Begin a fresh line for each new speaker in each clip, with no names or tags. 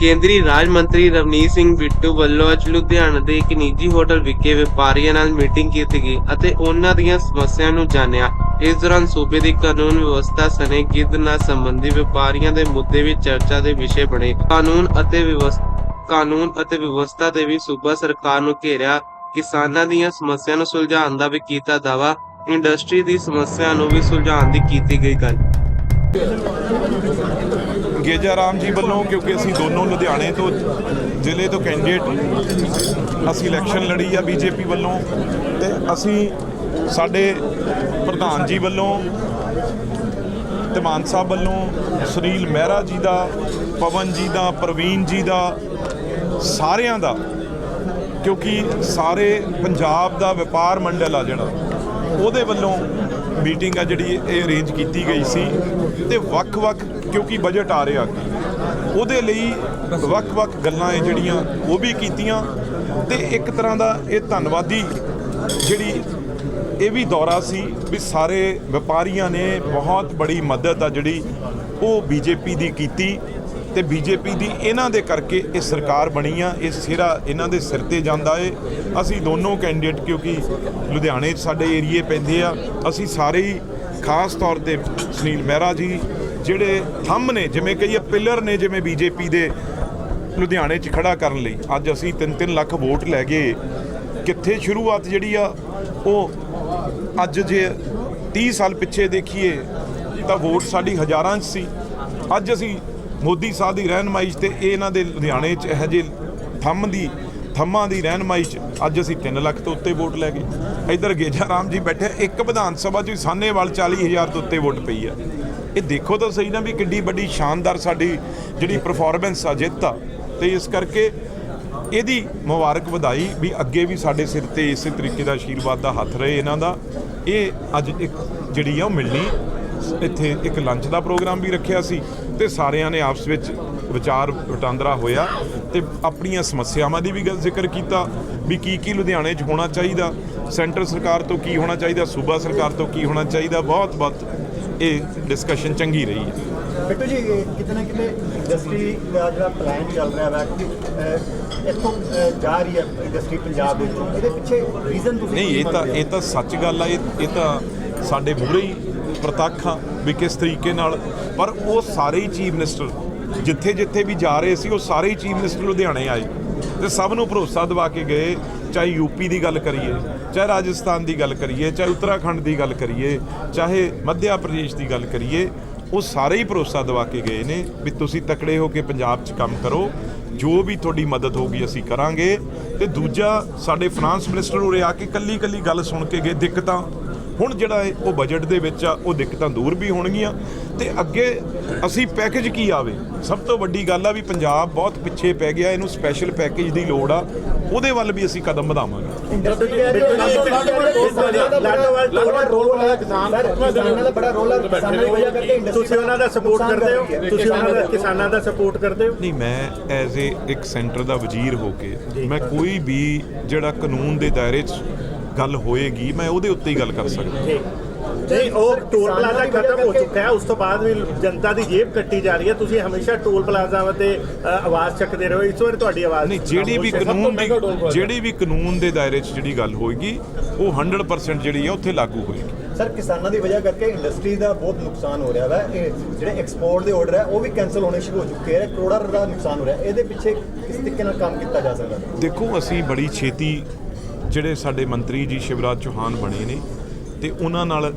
ਕੇਂਦਰੀ ਰਾਜ ਮੰਤਰੀ ਰਵਨੀਤ ਸਿੰਘ ਬਿੱਟੂ ਵੱਲੋਂ ਅੱਜ ਲੁਧਿਆਣਾ ਦੇ ਇੱਕ ਨਿੱਜੀ ਹੋਟਲ ਵਿਖੇ ਵਪਾਰੀਆਂ ਨਾਲ ਮੀਟਿੰਗ ਕੀਤੀ ਗਈ ਅਤੇ ਉਹਨਾਂ ਦੀਆਂ ਸਮੱਸਿਆਵਾਂ ਨੂੰ ਜਾਣਿਆ। ਇਸ ਦੌਰਾਨ ਸੂਬੇ ਦੀ ਕਾਨੂੰਨ ਵਿਵਸਥਾ ਸਣੇ ਗਿੱਧ ਨਾਲ ਸੰਬੰਧੀ ਵਪਾਰੀਆਂ ਦੇ ਮੁੱਦੇ ਵੀ ਚਰਚਾ ਦੇ ਵਿਸ਼ੇ ਬਣੇ। ਕਾਨੂੰਨ ਅਤੇ ਵਿਵਸਥਾ ਕਾਨੂੰਨ ਅਤੇ ਵਿਵਸਥਾ ਦੇ ਵੀ ਸੂਬਾ ਸਰਕਾਰ ਨੂੰ ਘੇਰਿਆ, ਕਿਸਾਨਾਂ ਦੀਆਂ ਸਮੱਸਿਆਵਾਂ ਨੂੰ ਸੁਲਝਾਉਣ ਦਾ ਵੀ ਕੀਤਾ ਦਾਵਾ ਇੰਡਸਟਰੀ ਦੀ ਸਮੱਸਿਆ ਨੂੰ ਵੀ ਸੁਲਝਾਉਣ ਦੀ ਕੀਤੀ ਗਈ ਗੱਲ।
ਗੇਜਾ ਰਾਮ ਜੀ ਵੱਲੋਂ, ਕਿਉਂਕਿ ਅਸੀਂ ਦੋਨੋਂ ਲੁਧਿਆਣੇ ਤੋਂ, ਜ਼ਿਲ੍ਹੇ ਤੋਂ ਕੈਂਡੀਡੇਟ ਅਸੀਂ ਇਲੈਕਸ਼ਨ ਲੜੀ ਆ ਬੀਜੇਪੀ ਵੱਲੋਂ, ਤੇ ਅਸੀਂ ਸਾਡੇ ਪ੍ਰਧਾਨ ਜੀ ਵੱਲੋਂ, ਤੇ ਮਾਨ ਸਾਹਿਬ ਵੱਲੋਂ, ਸੁਨੀਲ ਮਹਿਰਾ ਜੀ ਦਾ, ਪਵਨ ਜੀ ਦਾ, ਪ੍ਰਵੀਨ ਜੀ ਦਾ, ਸਾਰਿਆਂ ਦਾ, ਕਿਉਂਕਿ ਸਾਰੇ ਪੰਜਾਬ ਦਾ ਵਪਾਰ ਮੰਡਲ ਆ ਜਿਹੜਾ, ਉਹਦੇ ਵੱਲੋਂ ਮੀਟਿੰਗ ਆ ਜਿਹੜੀ ਇਹ ਅਰੇਂਜ ਕੀਤੀ ਗਈ ਸੀ ਤੇ ਵੱਖ-ਵੱਖ, ਕਿਉਂਕਿ ਬਜਟ ਆ ਰਿਹਾ। ਉਹਦੇ ਲਈ ਵੱਖ-ਵੱਖ ਗੱਲਾਂ ਇਹ ਜਿਹੜੀਆਂ, ਉਹ ਵੀ ਕੀਤੀਆਂ ਤੇ ਇੱਕ ਤਰ੍ਹਾਂ ਦਾ ਇਹ ਧੰਨਵਾਦੀ ਜਿਹੜੀ ਇਹ ਵੀ ਦੌਰਾ ਸੀ ਵੀ ਸਾਰੇ ਵਪਾਰੀਆਂ ਨੇ ਬਹੁਤ ਬੜੀ ਮਦਦ ਆ ਜਿਹੜੀ ਉਹ ਬੀਜੇਪੀ ਦੀ ਕੀਤੀ। ਤੇ ਬੀਜੇਪੀ ਦੀ ਇਹਨਾਂ ਦੇ ਕਰਕੇ ਇਹ ਸਰਕਾਰ ਬਣੀ ਆ, ਇਹ ਸਿਰਾ ਇਹਨਾਂ ਦੇ ਸਿਰ ਤੇ ਜਾਂਦਾ ਏ। ਅਸੀਂ ਦੋਨੋਂ ਕੈਂਡੀਡੇਟ ਕਿਉਂਕਿ ਲੁਧਿਆਣੇ 'ਚ ਸਾਡੇ ਏਰੀਏ ਪੈਂਦੇ ਆ, ਅਸੀਂ ਸਾਰੇ ਹੀ ਖਾਸ ਤੌਰ ਤੇ ਸੁਨੀਲ ਮਹਿਰਾ ਜੀ, ਜਿਹੜੇ ਥੰਮ ਨੇ, ਜਿਵੇਂ ਕਹੀਏ ਪਿਲਰ ਨੇ, ਜਿਵੇਂ ਬੀਜੇਪੀ ਦੇ ਲੁਧਿਆਣੇ 'ਚ ਖੜਾ ਕਰਨ ਲਈ। ਅੱਜ ਅਸੀਂ 3-3 ਲੱਖ ਵੋਟ ਲੈ ਗਏ ਕਿੱਥੇ ਸ਼ੁਰੂਆਤ ਜਿਹੜੀ ਆ, ਉਹ ਅੱਜ ਜੇ 30 ਸਾਲ ਪਿੱਛੇ ਦੇਖੀਏ, ਤਾਂ ਵੋਟ ਸਾਡੀ ਹਜ਼ਾਰਾਂ 'ਚ ਸੀ। ਅੱਜ ਅਸੀਂ ਮੋਦੀ ਸਾਹਿਬ ਦੀ ਰਹਿਨਮਾਈ 'ਚ ਤੇ ਇਹ ਇਹਨਾਂ ਦੇ ਲੁਧਿਆਣੇ 'ਚ ਇਹੋ ਜਿਹੇ ਥੰਮ ਦੀ, ਥੰਮਾਂ ਦੀ ਰਹਿਨਮਾਈ 'ਚ ਅੱਜ ਅਸੀਂ 3 ਲੱਖ ਤੋਂ ਉੱਤੇ ਵੋਟ ਲੈ ਗਏ। ਇੱਧਰ ਗੇਜਾ ਰਾਮ ਜੀ ਬੈਠੇ, ਇੱਕ ਵਿਧਾਨ ਸਭਾ 'ਚ ਸਾਨੇਵਾਲ 40000 ਤੋਂ ਉੱਤੇ ਵੋਟ ਪਈ ਆ। ਇਹ ਦੇਖੋ ਤਾਂ ਸਹੀ ਨਾ ਵੀ ਕਿੱਡੀ ਵੱਡੀ ਸ਼ਾਨਦਾਰ ਸਾਡੀ ਜਿਹੜੀ ਪਰਫਾਰਮੈਂਸ ਆ, ਜਿੱਤ ਆ। ਤੇ ਇਸ ਕਰਕੇ ਇਹਦੀ ਮੁਬਾਰਕ ਵਧਾਈ ਵੀ ਅੱਗੇ ਵੀ ਸਾਡੇ ਸਿਰ ਤੇ ਇਸੇ ਤਰੀਕੇ ਦਾ ਆਸ਼ੀਰਵਾਦ ਦਾ ਹੱਥ ਰਹੇ ਇਹਨਾਂ ਦਾ। ਇਹ ਅੱਜ ਇੱਕ ਜਿਹੜੀ ਆ ਉਹ ਮਿਲਣੀ। ਇੱਥੇ ਇੱਕ ਲੰਚ ਦਾ ਪ੍ਰੋਗਰਾਮ ਵੀ ਰੱਖਿਆ ਸੀ। ਤੇ ਸਾਰਿਆਂ ਨੇ ਆਪਸ ਵਿੱਚ ਵਿਚਾਰ ਵਟਾਂਦਰਾ ਹੋਇਆ ਤੇ ਆਪਣੀਆਂ ਸਮੱਸਿਆਵਾਂ ਦੀ ਵੀ ਗੱਲ ਜ਼ਿਕਰ ਕੀਤਾ ਵੀ ਕੀ ਕੀ ਲੁਧਿਆਣੇ 'ਚ ਹੋਣਾ ਚਾਹੀਦਾ ਸੈਂਟਰ ਸਰਕਾਰ ਤੋਂ ਕੀ ਹੋਣਾ ਚਾਹੀਦਾ ਸੂਬਾ ਸਰਕਾਰ ਤੋਂ ਕੀ ਹੋਣਾ ਚਾਹੀਦਾ ਬਹੁਤ ਬਹੁਤ ਇਹ ਡਿਸਕਸ਼ਨ ਚੰਗੀ ਰਹੀ ਹੈ।
ਬਿੱਟੂ ਜੀ ਇਹ ਕਿਤੇ ਇੰਡਸਟਰੀ ਦਾ ਜਿਹੜਾ ਪਲਾਨ ਚੱਲ ਰਿਹਾ ਹੈ ਕਿ ਇੱਥੋਂ ਜਾ ਰਹੀ ਹੈ ਇੰਡਸਟਰੀ ਪੰਜਾਬ ਦੇ ਵਿੱਚੋਂ। ਇਹਦੇ ਪਿੱਛੇ ਰੀਜ਼ਨ ਤੁਸੀਂ
ਨਹੀਂ ਇਹ ਤਾਂ ਇਹ ਤਾਂ ਸੱਚ ਗੱਲ ਆ ਇਹ ਇਹ ਤਾਂ ਸਾਡੇ ਮੂਹਰੇ ਹੀ ਪ੍ਰਤੱਖ ਹਾਂ ਵੀ ਕਿਸ ਤਰੀਕੇ ਨਾਲ, ਪਰ ਉਹ ਸਾਰੇ ਹੀ ਚੀਫ ਮਿਨਿਸਟਰ, ਜਿੱਥੇ ਜਿੱਥੇ ਵੀ ਜਾ ਰਹੇ ਸੀ, ਉਹ ਸਾਰੇ ਹੀ ਚੀਫ ਮਿਨਿਸਟਰ ਲੁਧਿਆਣੇ ਆਏ। ਤੇ ਸਭ ਨੂੰ ਭਰੋਸਾ ਦਿਵਾ ਕੇ ਗਏ, ਚਾਹੇ ਯੂਪੀ ਦੀ ਗੱਲ ਕਰੀਏ, ਚਾਹੇ ਰਾਜਸਥਾਨ ਦੀ ਗੱਲ ਕਰੀਏ, ਚਾਹੇ ਉੱਤਰਾਖੰਡ ਦੀ ਗੱਲ ਕਰੀਏ, ਚਾਹੇ ਮੱਧਿਆ ਪ੍ਰਦੇਸ਼ ਦੀ ਗੱਲ ਕਰੀਏ, ਉਹ ਸਾਰੇ ਹੀ ਭਰੋਸਾ ਦਿਵਾ ਕੇ ਗਏ ਨੇ ਵੀ ਤੁਸੀਂ ਤਕੜੇ ਹੋ ਕੇ ਪੰਜਾਬ 'ਚ ਕੰਮ ਕਰੋ, ਜੋ ਵੀ ਤੁਹਾਡੀ ਮਦਦ ਹੋਗੀ ਅਸੀਂ ਕਰਾਂਗੇ। ਤੇ ਦੂਜਾ, ਸਾਡੇ ਫਾਈਨਾਂਸ ਮਿਨਿਸਟਰ ਉਰੇ ਆ ਕੇ ਕੱਲੀ ਕੱਲੀ ਗੱਲ ਸੁਣ ਕੇ ਗਏ, ਦਿੱਕਤਾਂ ਹੁਣ ਜਿਹੜਾ ਹੈ ਉਹ ਬਜਟ ਦੇ ਵਿੱਚ ਆ ਉਹ ਦਿੱਕਤਾਂ ਦੂਰ ਵੀ ਹੋਣਗੀਆਂ। ਤੇ ਅੱਗੇ ਅਸੀਂ ਪੈਕੇਜ ਕੀ ਆਵੇ? ਸਭ ਤੋਂ ਵੱਡੀ ਗੱਲ ਆ ਵੀ ਪੰਜਾਬ ਬਹੁਤ ਪਿੱਛੇ ਪੈ ਗਿਆ ਇਹਨੂੰ ਸਪੈਸ਼ਲ ਪੈਕੇਜ ਦੀ ਲੋੜ ਆ। ਉਹਦੇ ਵੱਲ ਵੀ ਅਸੀਂ ਕਦਮ ਵਧਾਵਾਂਗੇ।
ਤੁਸੀਂ ਉਹਨਾਂ ਦਾ ਸਪੋਰਟ ਕਰਦੇ ਹੋ? ਤੁਸੀਂ ਉਹਨਾਂ ਦਾ ਕਿਸਾਨਾਂ ਦਾ ਸਪੋਰਟ ਕਰਦੇ ਹੋ?
ਨਹੀਂ ਮੈਂ ਐਜ਼ ਏ ਇੱਕ ਸੈਂਟਰ ਦਾ ਵਜ਼ੀਰ ਹੋ ਕੇ ਮੈਂ ਕੋਈ ਵੀ ਜਿਹੜਾ ਕਾਨੂੰਨ ਦੇ ਦਾਇਰੇ 'ਚ ਗੱਲ ਹੋਏਗੀ ਮੈਂ ਉਹਦੇ ਉੱਤੇ ਹੀ ਗੱਲ ਕਰ ਸਕਦਾ।
ਨਹੀਂ ਉਹ ਟੋਲ ਪਲਾਜ਼ਾ ਖਤਮ ਹੋ ਚੁੱਕਾ ਹੈ ਉਸ ਤੋਂ ਬਾਅਦ ਵੀ ਜਨਤਾ ਦੀ ਜੇਬ ਕੱਟੀ ਜਾ ਰਹੀ ਹੈ। ਤੁਸੀਂ ਹਮੇਸ਼ਾ ਟੋਲ ਪਲਾਜ਼ਾ ਤੇ ਆਵਾਜ਼ ਚੱਕਦੇ ਰਹੋ ਇਸ ਵਾਰ ਤੁਹਾਡੀ ਆਵਾਜ਼
ਨਹੀਂ ਜਿਹੜੀ ਵੀ ਕਾਨੂੰਨ ਦੀ ਜਿਹੜੀ ਵੀ ਕਾਨੂੰਨ ਦੇ ਦਾਇਰੇ 'ਚ ਜਿਹੜੀ ਗੱਲ ਹੋਏਗੀ ਉਹ 100% ਜਿਹੜੀ ਹੈ ਉੱਥੇ ਲਾਗੂ ਹੋਏਗੀ।
ਸਰ ਕਿਸਾਨਾਂ ਦੀ ਵਜ੍ਹਾ ਕਰਕੇ ਇੰਡਸਟਰੀ ਦਾ ਬਹੁਤ ਨੁਕਸਾਨ ਹੋ ਰਿਹਾ ਹੈ ਇਹ ਜਿਹੜੇ ਐਕਸਪੋਰਟ ਦੇ ਆਰਡਰ ਹੈ ਉਹ ਵੀ ਕੈਨਸਲ ਹੋਣੇ ਸ਼ੁਰੂ ਹੋ ਚੁੱਕੇ ਹੈ। ਕਰੋੜਾਂ ਰੁਪਏ ਦਾ ਨੁਕਸਾਨ ਹੋ ਰਿਹਾ। ਇਹਦੇ ਪਿੱਛੇ ਕਿਸ ਤਰੀਕੇ ਨਾਲ ਕੰਮ ਕੀਤਾ ਜਾ ਸਕਦਾ?
ਦੇਖੋ ਅਸੀਂ ਬੜੀ ਛੇਤੀ ਜਿਹੜੇ ਸਾਡੇ ਮੰਤਰੀ ਜੀ ਸ਼ਿਵਰਾਜ ਚੌਹਾਨ ਬਣੇ ਨੇ ਤੇ ਉਹਨਾਂ ਨਾਲ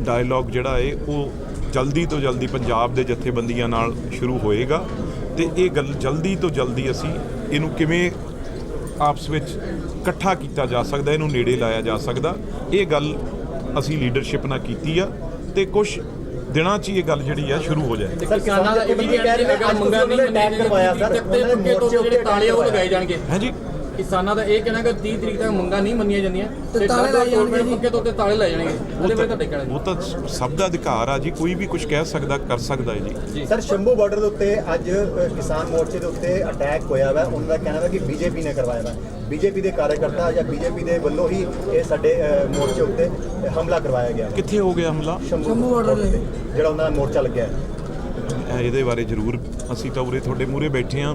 ਡਾਇਲੌਗ ਜਿਹੜਾ ਹੈ ਉਹ ਜਲਦੀ ਤੋਂ ਜਲਦੀ ਪੰਜਾਬ ਦੇ ਜਥੇਬੰਦੀਆਂ ਨਾਲ ਸ਼ੁਰੂ ਹੋਏਗਾ ਤੇ ਇਹ ਗੱਲ ਜਲਦੀ ਤੋਂ ਜਲਦੀ ਅਸੀਂ ਇਹਨੂੰ ਕਿਵੇਂ ਆਪਸ ਵਿੱਚ ਇਕੱਠਾ ਕੀਤਾ ਜਾ ਸਕਦਾ ਇਹਨੂੰ ਨੇੜੇ ਲਾਇਆ ਜਾ ਸਕਦਾ ਇਹ ਗੱਲ ਅਸੀਂ ਲੀਡਰਸ਼ਿਪ ਨਾਲ ਕੀਤੀ ਆ ਤੇ ਕੁਝ ਦਿਨਾਂ 'ਚ ਹੀ ਇਹ ਗੱਲ ਜਿਹੜੀ ਆ ਸ਼ੁਰੂ ਹੋ ਜਾਏਗੀ
ਸਰ
ਕਿਸਾਨਾਂ ਦਾ ਇਹ ਵੀ ਕਹਿ ਰਹੇ ਨੇ ਮੰਗਾ ਨਹੀਂ ਮੰਨੀ
ਕਰਵਾਇਆ ਸਰ।
ਤੇ ਪੱਕੇ ਤੋਂ ਜਿਹੜੇ ਤਾਲੇ ਉਹ ਲਗਾਏ ਜਾਣਗੇ।
ਹਾਂਜੀ।
ਕਿਸਾਨਾਂ ਦਾ ਇਹ ਕਹਿਣਾ ਕਿ 30 ਤਰੀਕ ਤੱਕ ਮੰਗਾ ਨਹੀਂ ਮੰਨੀਆਂ ਜਾਂਦੀਆਂ ਤੇ ਤਾਲੇ ਲਾਏ ਜਾਣਗੇ ਪੱਕੇ ਤੌਰ ਤੇ ਤਾਲੇ ਲਾਏ ਜਾਣਗੇ। ਉਹਦੇ ਬਾਰੇ ਤੁਹਾਡੇ ਕਹਿਣਾ
ਉਹ ਤਾਂ ਸਭ ਦਾ ਅਧਿਕਾਰ ਆ ਜੀ ਕੋਈ ਵੀ ਕੁਝ ਕਹਿ ਸਕਦਾ ਕਰ ਸਕਦਾ ਹੈ ਜੀ।
ਸਰ ਸ਼ੰਭੂ ਬਾਰਡਰ ਦੇ ਉੱਤੇ ਅੱਜ ਕਿਸਾਨ ਮੋਰਚੇ ਦੇ ਉੱਤੇ ਅਟੈਕ ਹੋਇਆ ਵਾ। ਉਹਨਾਂ ਦਾ ਕਹਿਣਾ ਹੈ ਕਿ ਬੀਜੇਪੀ ਨੇ ਕਰਵਾਇਆ ਵਾ। ਬੀਜੇਪੀ ਦੇ ਕਾਰਜਕਰਤਾ ਜਾਂ ਬੀਜੇਪੀ ਦੇ ਵੱਲੋਂ ਹੀ ਇਹ ਸਾਡੇ ਮੋਰਚੇ ਉੱਤੇ ਹਮਲਾ ਕਰਵਾਇਆ ਗਿਆ।
ਕਿੱਥੇ ਹੋ ਗਿਆ ਹਮਲਾ?
ਸ਼ੰਭੂ ਬਾਰਡਰ ਤੇ ਜਿਹੜਾ ਉਹਨਾਂ ਦਾ ਮੋਰਚਾ ਲੱਗਿਆ।
ਇਹਦੇ ਬਾਰੇ ਜ਼ਰੂਰ ਅਸੀਂ ਤਾਂ ਉਰੇ ਤੁਹਾਡੇ ਮੂਹਰੇ ਬੈਠੇ ਹਾਂ।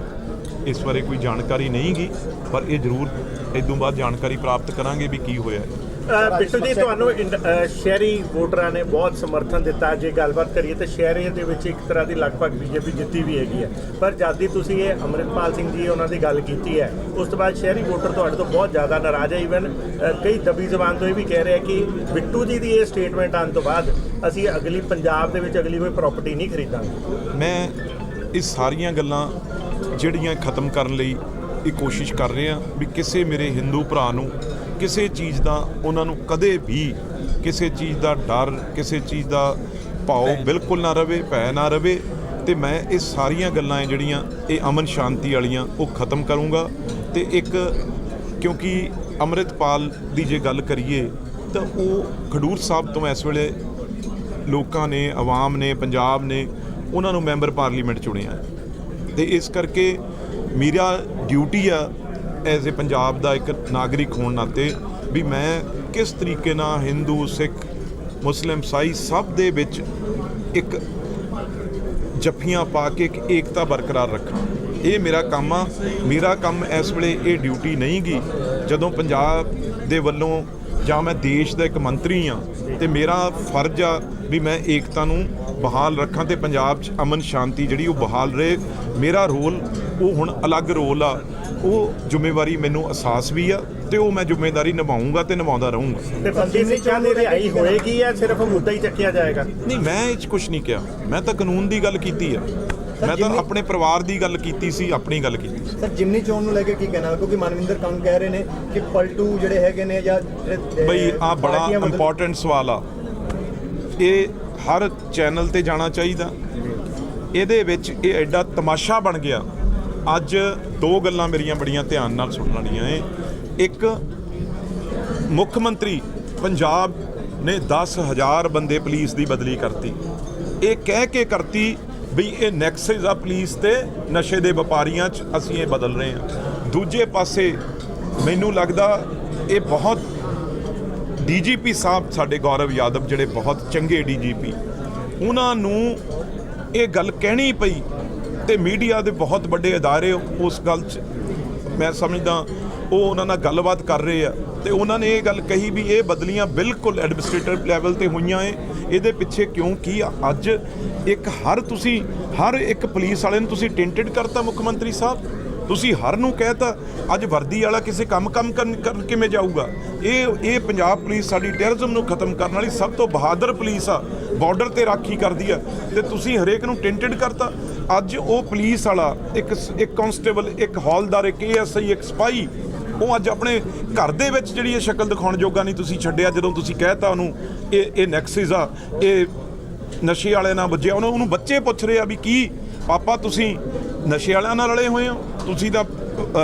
ਇਸ ਬਾਰੇ ਕੋਈ ਜਾਣਕਾਰੀ ਨਹੀਂ ਗੀ ਪਰ ਇਹ ਜ਼ਰੂਰ ਇਦੋਂ ਬਾਅਦ ਜਾਣਕਾਰੀ ਪ੍ਰਾਪਤ ਕਰਾਂਗੇ ਵੀ ਕੀ ਹੋਇਆ ਹੈ।
ਬਿੱਟੂ ਜੀ ਤੁਹਾਨੂੰ ਇੰਡ- ਸ਼ਹਿਰੀ ਵੋਟਰਾਂ ਨੇ ਬਹੁਤ ਸਮਰਥਨ ਦਿੱਤਾ। ਜੇ ਗੱਲਬਾਤ ਕਰੀਏ ਤਾਂ ਸ਼ਹਿਰੀ ਦੇ ਵਿੱਚ ਇੱਕ ਤਰ੍ਹਾਂ ਦੀ ਲਗਭਗ ਬੀਜੇਪੀ ਜਿੱਤੀ ਵੀ ਹੈਗੀ ਹੈ। ਪਰ ਜਦ ਦੀ ਤੁਸੀਂ ਇਹ ਅੰਮ੍ਰਿਤਪਾਲ ਸਿੰਘ ਜੀ ਉਹਨਾਂ ਦੀ ਗੱਲ ਕੀਤੀ ਹੈ ਉਸ ਤੋਂ ਬਾਅਦ ਸ਼ਹਿਰੀ ਵੋਟਰ ਤੁਹਾਡੇ ਤੋਂ ਬਹੁਤ ਜ਼ਿਆਦਾ ਨਾਰਾਜ਼ ਹੈ। ਇਵਨ ਕਈ ਦਬੀ ਜ਼ਬਾਨ ਤੋਂ ਇਹ ਵੀ ਕਹਿ ਰਹੇ ਆ ਕਿ ਬਿੱਟੂ ਜੀ ਦੀ ਇਹ ਸਟੇਟਮੈਂਟ ਆਉਣ ਤੋਂ ਬਾਅਦ ਅਸੀਂ ਅਗਲੀ ਪੰਜਾਬ ਦੇ ਵਿੱਚ ਅਗਲੀ ਕੋਈ ਪ੍ਰਾਪਰਟੀ ਨਹੀਂ ਖਰੀਦਾਂਗੇ।
ਮੈਂ ਇਹ ਸਾਰੀਆਂ ਗੱਲਾਂ ਜਿਹੜੀਆਂ ਖਤਮ ਕਰਨ ਲਈ ਇਹ ਕੋਸ਼ਿਸ਼ ਕਰ ਰਹੇ ਹਾਂ ਵੀ ਕਿਸੇ ਮੇਰੇ ਹਿੰਦੂ ਭਰਾ ਨੂੰ ਕਿਸੇ ਚੀਜ਼ ਦਾ ਉਹਨਾਂ ਨੂੰ ਕਦੇ ਵੀ ਕਿਸੇ ਚੀਜ਼ ਦਾ ਡਰ ਕਿਸੇ ਚੀਜ਼ ਦਾ ਭਾਉ ਬਿਲਕੁਲ ਨਾ ਰਵੇ ਭੈ ਨਾ ਰਵੇ ਤੇ ਮੈਂ ਇਹ ਸਾਰੀਆਂ ਗੱਲਾਂ ਹੈ ਜਿਹੜੀਆਂ ਇਹ ਅਮਨ ਸ਼ਾਂਤੀ ਵਾਲੀਆਂ ਉਹ ਖਤਮ ਕਰੂੰਗਾ ਤੇ ਇੱਕ ਕਿਉਂਕਿ ਅੰਮ੍ਰਿਤਪਾਲ ਦੀ ਜੇ ਗੱਲ ਕਰੀਏ ਤਾਂ ਉਹ ਖਡੂਰ ਸਾਹਿਬ ਤੋਂ ਇਸ ਵੇਲੇ ਲੋਕਾਂ ਨੇ ਆਵਾਮ ਨੇ ਪੰਜਾਬ ਨੇ ਉਹਨਾਂ ਨੂੰ ਮੈਂਬਰ ਪਾਰਲੀਮੈਂਟ ਚੁਣਿਆ ਹੈ। ਤੇ ਇਸ ਕਰਕੇ ਮੇਰਾ ਡਿਊਟੀ ਆ ਐਜ਼ ਅ ਪੰਜਾਬ ਦਾ ਇੱਕ ਨਾਗਰਿਕ ਹੋਣ ਨਾਤੇ ਵੀ ਮੈਂ ਕਿਸ ਤਰੀਕੇ ਨਾਲ ਹਿੰਦੂ ਸਿੱਖ ਮੁਸਲਿਮ ਸਾਈ ਸਭ ਦੇ ਵਿੱਚ ਇੱਕ ਜੱਫੀਆਂ ਪਾ ਕੇ ਇੱਕ ਏਕਤਾ ਬਰਕਰਾਰ ਰੱਖਾਂ। ਇਹ ਮੇਰਾ ਕੰਮ ਆ। ਮੇਰਾ ਕੰਮ ਇਸ ਵੇਲੇ ਇਹ ਡਿਊਟੀ ਨਹੀਂ ਗੀ ਜਦੋਂ ਪੰਜਾਬ ਦੇ ਵੱਲੋਂ ਜਾਂ ਮੈਂ ਦੇਸ਼ ਦਾ ਇੱਕ ਮੰਤਰੀ ਆ ਤੇ ਮੇਰਾ ਫਰਜ਼ ਆ ਵੀ ਮੈਂ ਏਕਤਾ ਨੂੰ ਬਹਾਲ ਰੱਖਾਂ ਤੇ ਪੰਜਾਬ 'ਚ ਅਮਨ ਸ਼ਾਂਤੀ ਜਿਹੜੀ ਉਹ ਬਹਾਲ ਰਹੇ। ਮੇਰਾ ਰੋਲ ਉਹ ਹੁਣ ਅਲੱਗ ਰੋਲ ਆ। ਉਹ ਜ਼ਿੰਮੇਵਾਰੀ ਮੈਨੂੰ ਅਹਿਸਾਸ ਵੀ ਆ ਤੇ ਉਹ ਮੈਂ ਜ਼ਿੰਮੇਵਾਰੀ ਨਿਭਾਉਂਗਾ ਤੇ ਨਿਭਾਉਂਦਾ ਰਹੂੰਗਾ।
ਤੇ ਬੰਦੀ ਸਿੰਘਾਂ ਦੀ ਰਿਹਾਈ ਹੋਏਗੀ ਜਾਂ ਸਿਰਫ ਮੁੱਦਾ ਹੀ ਚੱਕਿਆ ਜਾਏਗਾ?
ਨਹੀਂ ਮੈਂ ਇਹ 'ਚ ਕੁਝ ਨਹੀਂ ਕਿਹਾ। ਮੈਂ ਤਾਂ ਕਾਨੂੰਨ ਦੀ ਗੱਲ ਕੀਤੀ ਆ। ਮੈਂ ਤਾਂ ਆਪਣੇ ਪਰਿਵਾਰ ਦੀ ਗੱਲ ਕੀਤੀ ਸੀ ਆਪਣੀ ਗੱਲ ਕੀਤੀ ਸੀ।
ਸਰ ਜਿਮਨੀ ਚੋਣ ਨੂੰ ਲੈ ਕੇ ਕੀ ਕਹਿਣਾ? ਕਿਉਂਕਿ ਮਨਵਿੰਦਰ ਕੰਗ ਕਹਿ ਰਹੇ ਨੇ ਕਿ ਪਲਟੂ ਜਿਹੜੇ ਹੈਗੇ ਨੇ ਜਾਂ
ਬਈ ਆ ਬੜਾ ਇੰਪੋਰਟੈਂਟ ਸਵਾਲ ਆ। ਇਹ ਹਰ ਚੈਨਲ ਤੇ ਜਾਣਾ ਚਾਹੀਦਾ। ਇਹਦੇ ਵਿੱਚ ਇਹ ਐਡਾ ਤਮਾਸ਼ਾ ਬਣ ਗਿਆ। ਅੱਜ ਦੋ ਗੱਲਾਂ ਮੇਰੀਆਂ ਬੜੀਆਂ ਧਿਆਨ ਨਾਲ ਸੁਣਨ ਵਾਲੀਆਂ ਏ ਇੱਕ ਮੁੱਖ ਮੰਤਰੀ ਪੰਜਾਬ ਨੇ 10000 ਬੰਦੇ ਪੁਲਿਸ ਦੀ ਬਦਲੀ ਕਰਤੀ। ਇਹ ਕਹਿ ਕੇ ਕਰਤੀ ਵੀ ਇਹ ਨੈਕਸਸ ਆ ਪੁਲਿਸ ਤੇ ਨਸ਼ੇ ਦੇ ਵਪਾਰੀਆਂ 'ਚ ਅਸੀਂ ਇਹ ਬਦਲ ਰਹੇ ਹਾਂ। ਦੂਜੇ ਪਾਸੇ ਮੈਨੂੰ ਲੱਗਦਾ ਇਹ ਬਹੁਤ ਡੀਜੀਪੀ ਸਾਹਿਬ ਸਾਡੇ ਗੌਰਵ ਯਾਦਵ ਜਿਹੜੇ ਬਹੁਤ ਚੰਗੇ ਡੀਜੀਪੀ ਉਹਨਾਂ ਨੂੰ ਇਹ ਗੱਲ ਕਹਿਣੀ ਪਈ ਤੇ ਮੀਡੀਆ ਦੇ ਬਹੁਤ ਵੱਡੇ ਅਦਾਰੇ ਉਸ ਗੱਲ 'ਚ। ਮੈਂ ਸਮਝਦਾ ਉਹ ਉਹਨਾਂ ਨਾਲ ਗੱਲਬਾਤ ਕਰ ਰਹੇ ਆ ਤੇ ਉਹਨਾਂ ਨੇ ਇਹ ਗੱਲ ਕਹੀ ਵੀ ਇਹ ਬਦਲੀਆਂ ਬਿਲਕੁਲ ਐਡਮਿਨਿਸਟ੍ਰੇਟਿਵ ਲੈਵਲ ਤੇ ਹੋਈਆਂ ਏ। ਇਹਦੇ ਪਿੱਛੇ ਕਿਉਂ ਕੀ ਆ? ਅੱਜ ਇੱਕ ਹਰ ਤੁਸੀਂ, ਹਰ ਇੱਕ ਪੁਲਿਸ ਵਾਲੇ ਨੂੰ ਤੁਸੀਂ ਟਿੰਟਡ ਕਰਤਾ ਮੁੱਖ ਮੰਤਰੀ ਸਾਹਿਬ। ਤੁਸੀਂ ਹਰ ਨੂੰ ਕਹਿਤਾ, ਅੱਜ ਵਰਦੀ ਵਾਲਾ ਕਿਸੇ ਕੰਮ ਕੰਮ ਕਰਨ ਕਿਵੇਂ ਜਾਊਗਾ? ਇਹ ਇਹ ਪੰਜਾਬ ਪੁਲਿਸ ਸਾਡੀ ਟੈਰਰਿਜ਼ਮ ਨੂੰ ਖਤਮ ਕਰਨ ਵਾਲੀ ਸਭ ਤੋਂ ਬਹਾਦਰ ਪੁਲਿਸ ਆ, ਬਾਰਡਰ ਤੇ ਰਾਖੀ ਕਰਦੀ ਆ। ਤੇ ਤੁਸੀਂ ਹਰੇਕ ਨੂੰ ਟਿੰਟਡ ਕਰਤਾ। ਅੱਜ ਉਹ ਪੁਲਿਸ ਵਾਲਾ, ਇੱਕ ਇੱਕ ਕਾਂਸਟੇਬਲ, ਇੱਕ ਹੌਲਦਾਰ, ਇੱਕ ਏਐਸਆਈ ਇੱਕ ਸਪਾਈ ਉਹ ਅੱਜ ਆਪਣੇ ਘਰ ਦੇ ਵਿੱਚ ਜਿਹੜੀ ਇਹ ਸ਼ਕਲ ਦਿਖਾਉਣ ਜੋਗਾ ਨਹੀਂ ਤੁਸੀਂ ਛੱਡਿਆ, ਜਦੋਂ ਤੁਸੀਂ ਕਹਿਤਾ ਉਹਨੂੰ, ਇਹ ਇਹ ਨੈਕਸਿਸ ਆ, ਇਹ ਨਸ਼ੇ ਵਾਲੇ ਨਾਲ ਵੱਜਿਆ, ਉਹਨਾਂ, ਉਹਨੂੰ ਬੱਚੇ ਪੁੱਛ ਰਹੇ ਆ ਵੀ ਕੀ, ਪਾਪਾ ਤੁਸੀਂ ਨਸ਼ੇ ਵਾਲਿਆਂ ਨਾਲ ਰਲੇ ਹੋਏ ਹੋ, ਤੁਸੀਂ ਤਾਂ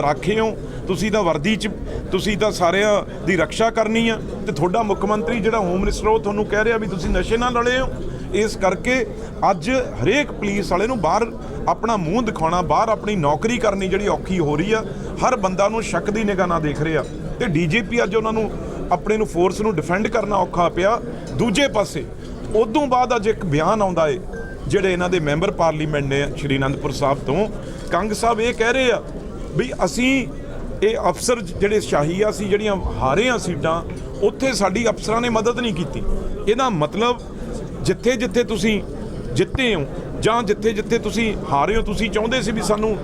ਰਾਖੇ ਹੋ, ਤੁਸੀਂ ਤਾਂ ਵਰਦੀ 'ਚ, ਤੁਸੀਂ ਤਾਂ ਸਾਰਿਆਂ ਦੀ ਰੱਖਿਆ ਕਰਨੀ ਆ, ਤੇ ਤੁਹਾਡਾ ਮੁੱਖ ਮੰਤਰੀ ਜਿਹੜਾ ਹੋਮ ਮਿਨਿਸਟਰ ਉਹ ਤੁਹਾਨੂੰ ਕਹਿ ਰਿਹਾ ਵੀ ਤੁਸੀਂ ਨਸ਼ੇ ਨਾਲ ਰਲੇ ਹੋ ਇਸ ਕਰਕੇ ਅੱਜ ਹਰੇਕ ਪੁਲਿਸ ਵਾਲੇ ਨੂੰ ਬਾਹਰ ਆਪਣਾ ਮੂੰਹ ਦਿਖਾਉਣਾ, ਬਾਹਰ ਆਪਣੀ ਨੌਕਰੀ ਕਰਨੀ ਜਿਹੜੀ ਔਖੀ ਹੋ ਰਹੀ ਆ, ਹਰ ਬੰਦਾ ਨੂੰ ਸ਼ੱਕ ਦੀ ਨਿਗਾਹ ਨਾਲ ਦੇਖ ਰਿਹਾ। ਤੇ ਡੀਜੀਪੀ ਅੱਜ ਉਹਨਾਂ ਨੂੰ ਆਪਣੇ ਨੂੰ ਫੋਰਸ ਨੂੰ ਡਿਫੈਂਡ ਕਰਨਾ ਔਖਾ ਪਿਆ। ਦੂਜੇ ਪਾਸੇ, ਉਦੋਂ ਬਾਅਦ ਅੱਜ ਇੱਕ ਬਿਆਨ ਆਉਂਦਾ ਏ, ਜਿਹੜੇ ਇਹਨਾਂ ਦੇ ਮੈਂਬਰ ਪਾਰਲੀਮੈਂਟ ਨੇ ਸ਼੍ਰੀ ਅਨੰਦਪੁਰ ਸਾਹਿਬ ਤੋਂ। ਕੰਗ ਸਾਹਿਬ ਇਹ ਕਹਿ ਰਹੇ ਆ ਵੀ ਅਸੀਂ ਇਹ ਅਫਸਰ ਜਿਹੜੇ ਸ਼ਾਹੀ ਆ ਸੀ, ਜਿਹੜੀਆਂ ਹਾਰੇ ਆ ਸੀਟਾਂ, ਉੱਥੇ ਸਾਡੀ ਅਫਸਰਾਂ ਨੇ ਮਦਦ ਨਹੀਂ ਕੀਤੀ। ਇਹਦਾ ਮਤਲਬ ਜਿੱਥੇ ਜਿੱਥੇ ਤੁਸੀਂ ਜਿੱਤੇ ਹੋ ਜਾਂ ਜਿੱਥੇ ਜਿੱਥੇ ਤੁਸੀਂ ਹਾਰੇ ਹੋ, ਤੁਸੀਂ ਚਾਹੁੰਦੇ ਸੀ ਵੀ ਸਾਨੂੰ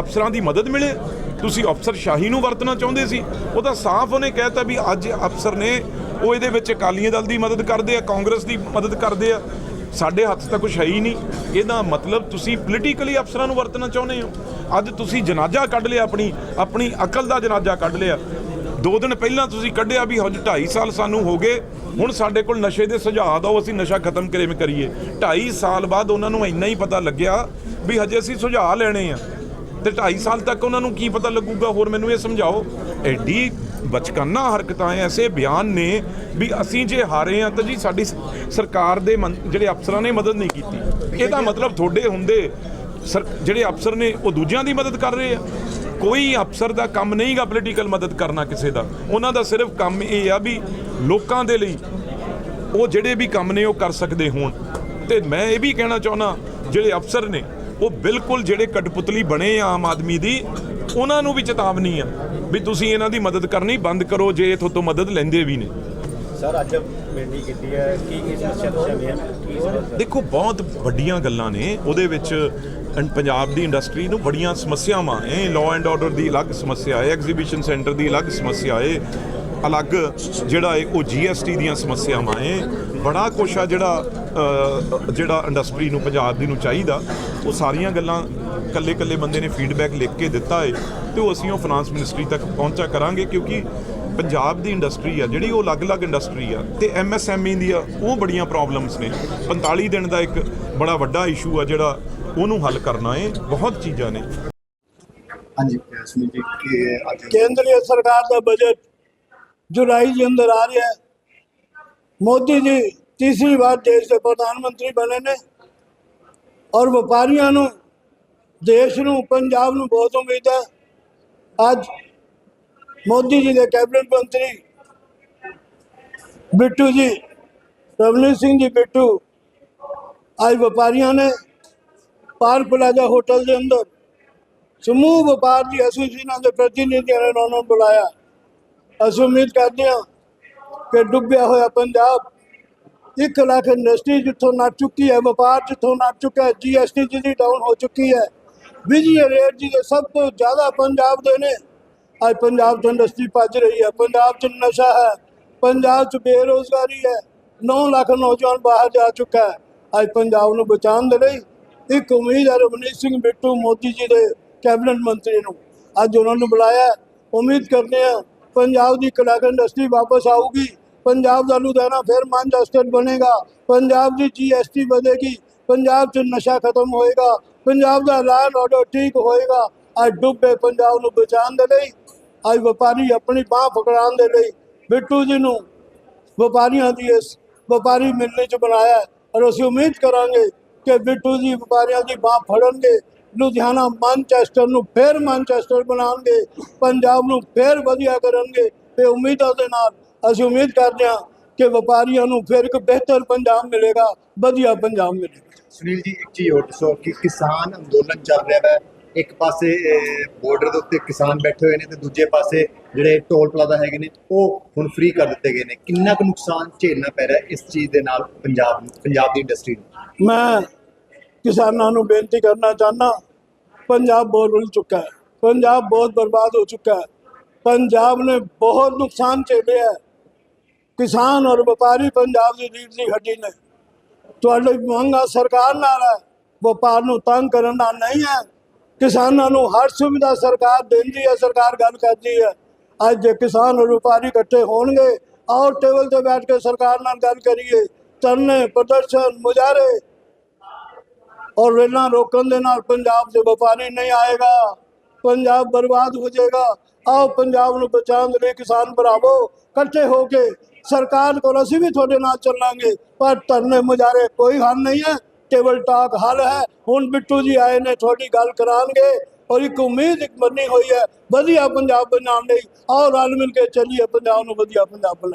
ਅਫਸਰਾਂ ਦੀ ਮਦਦ ਮਿਲੇ, ਤੁਸੀਂ ਅਫਸਰ ਸ਼ਾਹੀ ਨੂੰ ਵਰਤਣਾ ਚਾਹੁੰਦੇ ਸੀ, ਉਹਦਾ ਸਾਫ਼ ਉਹਨੇ ਕਹਿਤਾ ਵੀ ਅੱਜ ਅਫਸਰ ਨੇ ਉਹ ਇਹਦੇ ਵਿੱਚ ਅਕਾਲੀਆਂ ਦਲ ਦੀ ਮਦਦ ਕਰਦੇ ਆ, ਕਾਂਗਰਸ ਦੀ ਮਦਦ ਕਰਦੇ ਆ। ਸਾਡੇ ਹੱਥ ਤਾਂ ਕੁਝ ਹੈ ਹੀ ਨਹੀਂ। ਇਹਦਾ ਮਤਲਬ ਤੁਸੀਂ ਪੋਲੀਟੀਕਲੀ ਅਫਸਰਾਂ ਨੂੰ ਵਰਤਣਾ ਚਾਹੁੰਦੇ ਹੋ। ਅੱਜ ਤੁਸੀਂ ਜਨਾਜ਼ਾ ਕੱਢ ਲਿਆ ਆਪਣੀ ਆਪਣੀ ਅਕਲ ਦਾ ਜਨਾਜ਼ਾ ਕੱਢ ਲਿਆ। ਦੋ ਦਿਨ ਪਹਿਲਾਂ ਤੁਸੀਂ ਕੱਢਿਆ ਵੀ ਹਜੇ 2.5 ਸਾਲ ਸਾਨੂੰ ਹੋ ਗਏ। ਹੁਣ ਸਾਡੇ ਕੋਲ ਨਸ਼ੇ ਦੇ ਸੁਝਾਅ ਦਿਓ, ਅਸੀਂ ਨਸ਼ਾ ਖਤਮ ਕਿਵੇਂ ਕਰੀਏ? 2.5 ਸਾਲ ਬਾਅਦ ਉਹਨਾਂ ਨੂੰ ਇੰਨਾ ਹੀ ਪਤਾ ਲੱਗਿਆ ਵੀ ਹਜੇ ਅਸੀਂ ਸੁਝਾਅ ਲੈਣੇ ਆ। ਤੇ 2.5 ਸਾਲ ਤੱਕ ਉਹਨਾਂ ਨੂੰ ਕੀ ਪਤਾ ਲੱਗੂਗਾ? ਹੋਰ ਮੈਨੂੰ ਇਹ ਸਮਝਾਓ। ਐਡੀ ਬਚਕਾਨਾ ਹਰਕਤਾਂ ਐਸੇ ਬਿਆਨ ਨੇ ਵੀ ਅਸੀਂ ਜੇ ਹਾਰੇ ਆ ਤਾਂ ਜੀ ਸਾਡੀ ਸਰਕਾਰ ਦੇ ਮੰ- ਜਿਹੜੇ ਅਫਸਰਾਂ ਨੇ ਮਦਦ ਨਹੀਂ ਕੀਤੀ। ਇਹਦਾ ਮਤਲਬ ਤੁਹਾਡੇ ਹੁੰਦੇ ਸਰ, ਜਿਹੜੇ ਅਫਸਰ ਨੇ ਉਹ ਦੂਜਿਆਂ ਦੀ ਮਦਦ ਕਰ ਰਹੇ ਆ। ਕੋਈ ਅਫਸਰ ਦਾ ਕੰਮ ਨਹੀਂਗਾ ਪੋਲੀਟੀਕਲ ਮਦਦ ਕਰਨਾ ਕਿਸੇ ਦਾ। ਉਹਨਾਂ ਦਾ ਸਿਰਫ ਕੰਮ ਇਹ ਆ ਵੀ ਲੋਕਾਂ ਦੇ ਲਈ ਉਹ ਜਿਹੜੇ ਵੀ ਕੰਮ ਨੇ ਉਹ ਕਰ ਸਕਦੇ ਹੋਣ। ਤੇ ਮੈਂ ਇਹ ਵੀ ਕਹਿਣਾ ਚਾਹੁੰਦਾ, ਜਿਹੜੇ ਅਫਸਰ ਨੇ, ਉਹ ਬਿਲਕੁਲ ਜਿਹੜੇ ਕਟਪੁਤਲੀ ਬਣੇ ਆ ਆਮ ਆਦਮੀ ਦੀ, ਉਹਨਾਂ ਨੂੰ ਵੀ ਚੇਤਾਵਨੀ ਆ ਵੀ ਤੁਸੀਂ ਇਹਨਾਂ ਦੀ ਮਦਦ ਕਰਨੀ ਬੰਦ ਕਰੋ, ਜੇ ਇਥੋਂ ਤੋਂ ਮਦਦ ਲੈਂਦੇ ਵੀ ਨੇ।
ਸਰ, ਅੱਜ ਮੀਟਿੰਗ ਕੀਤੀ ਹੈ। ਕੀ ਕੀ ਸਮੱਸਿਆ ਦੱਸੀਆਂ ਕੀ ਸਮੱਸਿਆ?
ਦੇਖੋ, ਬਹੁਤ ਵੱਡੀਆਂ ਗੱਲਾਂ ਨੇ। ਉਹਦੇ ਵਿੱਚ ਪੰਜਾਬ ਦੀ ਇੰਡਸਟਰੀ ਨੂੰ ਬੜੀਆਂ ਸਮੱਸਿਆਵਾਂ ਹੈ ਲਾਅ ਐਂਡ ਆਰਡਰ ਦੀ ਅਲੱਗ ਸਮੱਸਿਆ ਹੈ ਐਗਜ਼ੀਬਿਸ਼ਨ ਸੈਂਟਰ ਦੀ ਅਲੱਗ ਸਮੱਸਿਆ ਹੈ। ਅਲੱਗ ਜਿਹੜਾ ਹੈ, ਉਹ ਜੀਐਸਟੀ ਦੀਆਂ ਸਮੱਸਿਆਵਾਂ ਹੈ ਬੜਾ ਕੁਛ ਆ ਜਿਹੜਾ ਜਿਹੜਾ ਇੰਡਸਟਰੀ ਨੂੰ, ਪੰਜਾਬ ਦੀ ਨੂੰ ਚਾਹੀਦਾ। ਉਹ ਸਾਰੀਆਂ ਗੱਲਾਂ ਕੱਲੇ ਕੱਲੇ ਬੰਦੇ ਨੇ ਫੀਡਬੈਕ ਲਿਖ ਕੇ ਦਿੱਤਾ ਹੈ ਤੇ ਉਹ ਅਸੀਂ ਉਹ ਫਾਈਨਾਂਸ ਮਿਨਿਸਟਰੀ ਤੱਕ ਪਹੁੰਚਾ ਕਰਾਂਗੇ ਕਿਉਂਕਿ ਪੰਜਾਬ ਦੀ ਇੰਡਸਟਰੀ ਆ ਜਿਹੜੀ ਉਹ ਅਲੱਗ-ਅਲੱਗ ਇੰਡਸਟਰੀ ਆ ਤੇ ਐਮਐਸਐਮਈ ਦੀ ਆ ਉਹ ਬੜੀਆਂ ਪ੍ਰੋਬਲਮਸ ਨੇ। 45 ਦਿਨ ਦਾ ਇੱਕ ਬੜਾ ਵੱਡਾ ਇਸ਼ੂ ਆ ਜਿਹੜਾ ਉਹਨੂੰ ਹੱਲ ਕਰਨਾ ਹੈ ਬਹੁਤ ਚੀਜ਼ਾਂ ਨੇ।
ਹਾਂਜੀ ਸੁਨੀਲ ਜੀ ਕਿ ਅੱਜ
ਕੇਂਦਰੀ ਸਰਕਾਰ ਦਾ ਬਜਟ ਜੁਲਾਈ ਦੇ ਅੰਦਰ ਆ ਰਿਹਾ ਹੈ। ਮੋਦੀ ਜੀ ਤੀਸਰੀ ਵਾਰ ਦੇਸ਼ ਦੇ ਪ੍ਰਧਾਨ ਮੰਤਰੀ ਬਣੇ ਨੇ ਔਰ ਵਪਾਰੀਆਂ ਨੂੰ ਦੇਸ਼ ਨੂੰ ਪੰਜਾਬ ਨੂੰ ਬਹੁਤ ਉਮੀਦ ਹੈ। ਅੱਜ ਮੋਦੀ ਜੀ ਦੇ ਕੈਬਨਿਟ ਮੰਤਰੀ ਬਿੱਟੂ ਜੀ ਰਵਨੀਤ ਸਿੰਘ ਜੀ ਬਿੱਟੂ ਅੱਜ ਵਪਾਰੀਆਂ ਨੇ ਪਾਰ ਪਲਾਜ਼ਾ ਹੋਟਲ ਦੇ ਅੰਦਰ ਸਮੂਹ ਵਪਾਰ ਦੀ ਐਸੋਸੀਏਸ਼ਨਾਂ ਦੇ ਪ੍ਰਤੀਨਿਧੀਆਂ ਨੇ ਉਹਨਾਂ ਨੂੰ ਬੁਲਾਇਆ ਅਸੀਂ ਉਮੀਦ ਕਰਦੇ ਹਾਂ ਕਿ ਡੁੱਬਿਆ ਹੋਇਆ ਪੰਜਾਬ ਇੱਕ ਲੱਖ ਇੰਡਸਟਰੀ ਜਿੱਥੋਂ ਨੱਚ ਚੁੱਕੀ ਹੈ ਵਪਾਰ ਜਿੱਥੋਂ ਨੱਚ ਚੁੱਕਾ ਹੈ ਜੀਐਸਟੀ ਜਿਹਦੀ ਡਾਊਨ ਹੋ ਚੁੱਕੀ ਹੈ ਬਿਜਲੀ ਰੇਟ ਜੀ ਦੇ ਸਭ ਤੋਂ ਜ਼ਿਆਦਾ ਪੰਜਾਬ ਦੇ ਨੇ ਅੱਜ ਪੰਜਾਬ 'ਚ ਇੰਡਸਟਰੀ ਭੱਜ ਰਹੀ ਹੈ, ਪੰਜਾਬ 'ਚ ਨਸ਼ਾ ਹੈ, ਪੰਜਾਬ 'ਚ ਬੇਰੋਜ਼ਗਾਰੀ ਹੈ 9 ਲੱਖ ਨੌਜਵਾਨ ਬਾਹਰ ਜਾ ਚੁੱਕਾ ਹੈ। ਅੱਜ ਪੰਜਾਬ ਨੂੰ ਬਚਾਉਣ ਦੇ ਲਈ ਇੱਕ ਉਮੀਦ ਹੈ ਰਵਨੀਤ ਸਿੰਘ ਬਿੱਟੂ ਮੋਦੀ ਜੀ ਦੇ ਕੈਬਨਿਟ ਮੰਤਰੀ ਨੂੰ। ਅੱਜ ਉਹਨਾਂ ਨੂੰ ਬੁਲਾਇਆ ਉਮੀਦ ਕਰਦੇ ਹਾਂ ਪੰਜਾਬ ਦੀ ਕਲਾਕਾਰ ਇੰਡਸਟਰੀ ਵਾਪਸ ਆਊਗੀ। ਪੰਜਾਬ ਦਾ ਲੁਧਿਆਣਾ ਫਿਰ ਮਾਨਚੈਸਟਰ ਬਣੇਗਾ। ਪੰਜਾਬ ਦੀ ਜੀਐਸਟੀ ਵਧੇਗੀ। ਪੰਜਾਬ 'ਚ ਨਸ਼ਾ ਖਤਮ ਹੋਏਗਾ। ਪੰਜਾਬ ਦਾ ਲਾਅ ਆਰਡਰ ਠੀਕ ਹੋਏਗਾ। ਅੱਜ ਡੁੱਬੇ ਪੰਜਾਬ ਨੂੰ ਬਚਾਉਣ ਦੇ ਲਈ ਅੱਜ ਵਪਾਰੀ ਆਪਣੀ ਬਾਹ ਪਕੜਾਉਣ ਦੇ ਲਈ ਬਿੱਟੂ ਜੀ ਨੂੰ ਵਪਾਰੀਆਂ ਦੀ ਇਸ ਵਪਾਰੀ ਮਿਲਣੀ ਚ ਬਣਾਇਆ ਔਰ ਅਸੀਂ ਉਮੀਦ ਕਰਾਂਗੇ ਕਿ ਬਿੱਟੂ ਜੀ ਵਪਾਰੀਆਂ ਦੀ ਬਾਹ ਫੜਨਗੇ, ਲੁਧਿਆਣਾ ਮਾਨਚੈਸਟਰ ਨੂੰ ਫਿਰ ਮਾਨਚੈਸਟਰ ਬਣਾਉਣਗੇ, ਪੰਜਾਬ ਨੂੰ ਫਿਰ ਵਧੀਆ ਕਰਨਗੇ ਤੇ ਉਮੀਦਾਂ ਦੇ ਨਾਲ ਅਸੀਂ ਉਮੀਦ ਕਰਦੇ ਹਾਂ ਕਿ ਵਪਾਰੀਆਂ ਨੂੰ ਫਿਰ ਇੱਕ ਬਿਹਤਰ ਪੰਜਾਬ ਮਿਲੇਗਾ, ਵਧੀਆ ਪੰਜਾਬ ਮਿਲੇਗਾ।
ਸੁਨੀਲ ਜੀ, ਇੱਕ ਚੀਜ਼ ਹੋਰ ਦੱਸੋ ਕਿ ਕਿਸਾਨ ਅੰਦੋਲਨ ਚੱਲ ਰਿਹਾ ਹੈ। ਇੱਕ ਪਾਸੇ ਬਾਰਡਰ ਦੇ ਉੱਤੇ ਕਿਸਾਨ ਬੈਠੇ ਹੋਏ ਨੇ ਤੇ ਦੂਜੇ ਪਾਸੇ ਜਿਹੜੇ ਟੋਲ ਪਲਾਜ਼ਾ ਹੈਗੇ ਨੇ, ਉਹ ਹੁਣ ਫ੍ਰੀ ਕਰ ਦਿੱਤੇ ਗਏ ਨੇ। ਕਿੰਨਾ ਕੁ ਨੁਕਸਾਨ ਝੇਲਣਾ ਪੈ ਰਿਹਾ ਇਸ ਚੀਜ਼ ਦੇ ਨਾਲ ਪੰਜਾਬ ਨੂੰ, ਪੰਜਾਬ ਦੀ ਇੰਡਸਟਰੀ ਨੂੰ?
ਮੈਂ ਕਿਸਾਨਾਂ ਨੂੰ ਬੇਨਤੀ ਕਰਨਾ ਚਾਹਨਾ ਪੰਜਾਬ ਬਹੁਤ ਚੁੱਕਾ ਹੈ। ਪੰਜਾਬ ਬਹੁਤ ਬਰਬਾਦ ਹੋ ਚੁੱਕਾ ਹੈ। ਪੰਜਾਬ ਨੇ ਬਹੁਤ ਨੁਕਸਾਨ ਝੇਲਿਆ ਹੈ। ਕਿਸਾਨ ਔਰ ਵਪਾਰੀ ਪੰਜਾਬ ਦੀ ਰੀੜ੍ਹ ਦੀ ਹੱਡੀ ਨੇ। ਤੁਹਾਡੀ ਮੰਗਾ ਸਰਕਾਰ ਨਾਲ ਹੈ। ਵਪਾਰ ਨੂੰ ਤੰਗ ਕਰਨ ਨਾਲ ਨਹੀਂ ਹੈ। ਕਿਸਾਨਾਂ ਨੂੰ ਹਰ ਸੁਵਿਧਾ ਸਰਕਾਰ ਦਿੰਦੀ ਹੈ, ਸਰਕਾਰ ਗੱਲ ਕਰਦੀ ਹੈ। ਅੱਜ ਜੇ ਕਿਸਾਨ ਔਰ ਵਪਾਰੀ ਇਕੱਠੇ ਹੋਣਗੇ, ਆਓ ਟੇਬਲ ਤੇ ਬੈਠ ਕੇ ਸਰਕਾਰ ਨਾਲ ਗੱਲ ਕਰੀਏ। ਧਰਨੇ, ਪ੍ਰਦਰਸ਼ਨ, ਮੁਜ਼ਾਹਰੇ। ਔਰ ਰੇਲਾਂ ਰੋਕਣ ਦੇ ਨਾਲ ਪੰਜਾਬ ਦੇ ਵਪਾਰੀ ਨਹੀਂ ਆਏਗਾ। ਪੰਜਾਬ ਬਰਬਾਦ ਹੋ ਜਾਏਗਾ। ਆਓ ਪੰਜਾਬ ਨੂੰ ਬਚਾਉਣ ਦੇ ਲਈ ਕਿਸਾਨ ਭਰਾਵੋ, ਇਕੱਠੇ ਹੋ ਕੇ ਸਰਕਾਰ ਕੋਲ ਅਸੀਂ ਵੀ ਤੁਹਾਡੇ ਨਾਲ ਚੱਲਾਂਗੇ, ਪਰ ਧਰਨੇ, ਮੁਜ਼ਾਹਰੇ ਕੋਈ ਹੱਲ ਨਹੀਂ ਹੈ। ਟੇਬਲ ਟਾਕ ਹੱਲ ਹੈ। ਹੁਣ ਬਿੱਟੂ ਜੀ ਆਏ ਨੇ, ਤੁਹਾਡੀ ਗੱਲ ਕਰਾਂਗੇ ਔਰ ਇੱਕ ਉਮੀਦ ਇੱਕ ਬੰਨੀ ਹੋਈ ਹੈ, ਵਧੀਆ ਪੰਜਾਬ ਬਣਾਉਣ ਲਈ। ਆਓ ਰਲ ਮਿਲ ਕੇ ਚੱਲੀਏ, ਪੰਜਾਬ ਨੂੰ ਵਧੀਆ ਪੰਜਾਬ ਬਣਾਈ